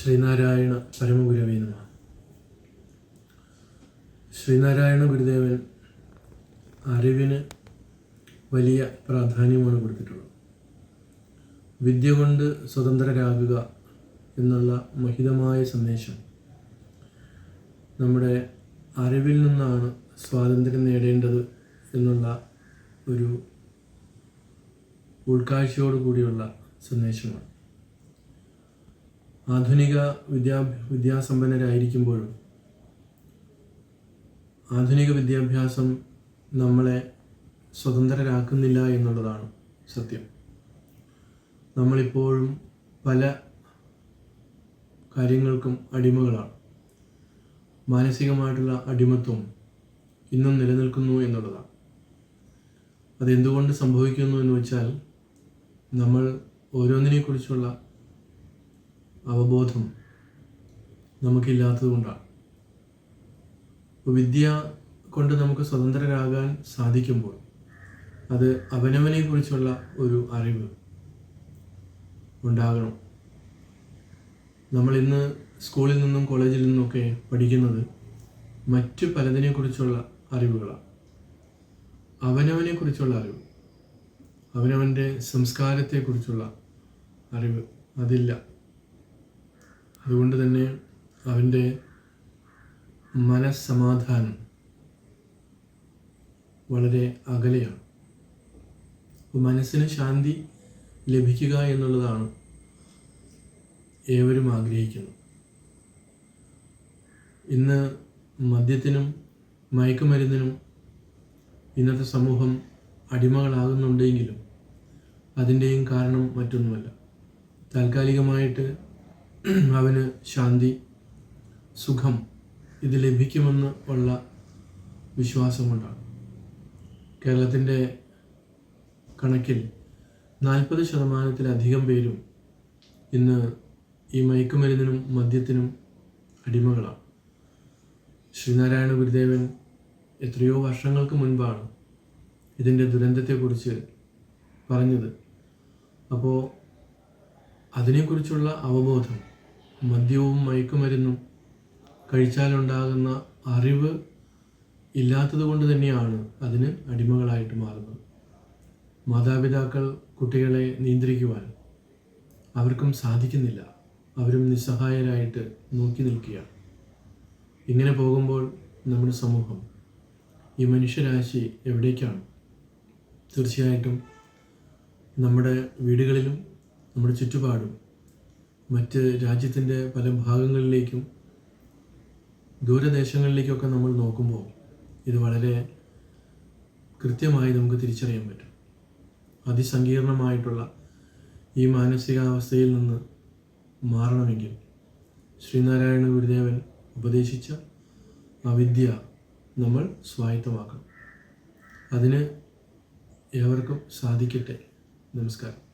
ശ്രീനാരായണ പരമഗുരവേ ശ്രീനാരായണ ഗുരുദേവൻ അറിവിന് വലിയ പ്രാധാന്യമാണ് കൊടുത്തിട്ടുള്ളത്. വിദ്യ കൊണ്ട് സ്വതന്ത്രരാകുക എന്നുള്ള മഹിതമായ സന്ദേശം നമ്മുടെ അറിവിൽ നിന്നാണ് സ്വാതന്ത്ര്യം നേടേണ്ടത് എന്നുള്ള ഒരു ഉൾക്കാഴ്ചയോടു കൂടിയുള്ള സന്ദേശമാണ്. ആധുനിക വിദ്യാ വിദ്യാസമ്പന്നരായിരിക്കുമ്പോഴും ആധുനിക വിദ്യാഭ്യാസം നമ്മളെ സ്വതന്ത്രരാക്കുന്നില്ല എന്നുള്ളതാണ് സത്യം. നമ്മളിപ്പോഴും പല കാര്യങ്ങൾക്കും അടിമകളാണ്. മാനസികമായിട്ടുള്ള അടിമത്വം ഇന്നും നിലനിൽക്കുന്നു എന്നുള്ളതാണ്. അതെന്തുകൊണ്ട് സംഭവിക്കുന്നു എന്ന് വെച്ചാൽ നമ്മൾ ഓരോന്നിനെക്കുറിച്ചുള്ള അവബോധം നമുക്കില്ലാത്തത് കൊണ്ടാണ് അപ്പോൾ വിദ്യ കൊണ്ട് നമുക്ക് സ്വതന്ത്രരാകാൻ സാധിക്കുമ്പോൾ അത് അവനവനെ കുറിച്ചുള്ള ഒരു അറിവ് ഉണ്ടാകണം. നമ്മൾ ഇന്ന് സ്കൂളിൽ നിന്നും കോളേജിൽ നിന്നൊക്കെ പഠിക്കുന്നത് മറ്റു പലതിനെക്കുറിച്ചുള്ള അറിവുകളാണ്. അവനവനെ കുറിച്ചുള്ള അറിവ് അവനവന്റെ സംസ്കാരത്തെക്കുറിച്ചുള്ള അറിവ് അതില്ല. അതുകൊണ്ട് തന്നെ അവന്റെ മനസ്സമാധാനം വളരെ അകലെയാണ്. മനസ്സിന് ശാന്തി ലഭിക്കുക എന്നുള്ളതാണ് ഏവരും ആഗ്രഹിക്കുന്നത്. ഇന്ന് മദ്യത്തിനും മയക്കുമരുന്നിനും ഇന്നത്തെ സമൂഹം അടിമകളാകുന്നുണ്ടെങ്കിലും അതിന്റെയും കാരണം മറ്റൊന്നുമല്ല. താൽക്കാലികമായിട്ട് അവന് ശാന്തി സുഖം ഇത് ലഭിക്കുമെന്ന് ഉള്ള വിശ്വാസം കൊണ്ടാണ് കേരളത്തിന്റെ കണക്കിൽ നാൽപ്പത് ശതമാനത്തിലധികം പേരും ഇന്ന് ഈ മയക്കുമരുന്നിനും മദ്യത്തിനും അടിമകളാണ്. ശ്രീനാരായണ ഗുരുദേവൻ എത്രയോ വർഷങ്ങൾക്ക് മുൻപാണ് ഇതിന്റെ ദുരന്തത്തെക്കുറിച്ച് പറഞ്ഞത്. അപ്പോൾ അതിനെക്കുറിച്ചുള്ള അവബോധം മദ്യവും മയക്കുമരുന്നും കഴിച്ചാലുണ്ടാകുന്ന അറിവ് ഇല്ലാത്തത് കൊണ്ട് തന്നെയാണ് അതിന് അടിമകളായിട്ട് മാറുന്നത്. മാതാപിതാക്കൾ കുട്ടികളെ നിയന്ത്രിക്കുവാൻ അവർക്കും സാധിക്കുന്നില്ല. അവരും നിസ്സഹായരായിട്ട് നോക്കി നിൽക്കുകയാണ്. ഇങ്ങനെ പോകുമ്പോൾ നമ്മുടെ സമൂഹം ഈ മനുഷ്യരാശി എവിടേക്കാണ്? തീർച്ചയായിട്ടും നമ്മുടെ വീടുകളിലും നമ്മുടെ ചുറ്റുപാടും മറ്റ് രാജ്യത്തിന്റെ പല ഭാഗങ്ങളിലേക്കും ദൂരദേശങ്ങളിലേക്കൊക്കെ നമ്മൾ നോക്കുമ്പോൾ ഇത് വളരെ കൃത്യമായി നമുക്ക് തിരിച്ചറിയാൻ പറ്റും. അതിസങ്കീർണമായിട്ടുള്ള ഈ മാനസികാവസ്ഥയിൽ നിന്ന് മാറണമെങ്കിൽ ശ്രീനാരായണ ഗുരുദേവൻ ഉപദേശിച്ച ആ വിദ്യ നമ്മൾ സ്വായത്തമാക്കണം. അതിന് ഏവർക്കും സാധിക്കട്ടെ. നമസ്കാരം.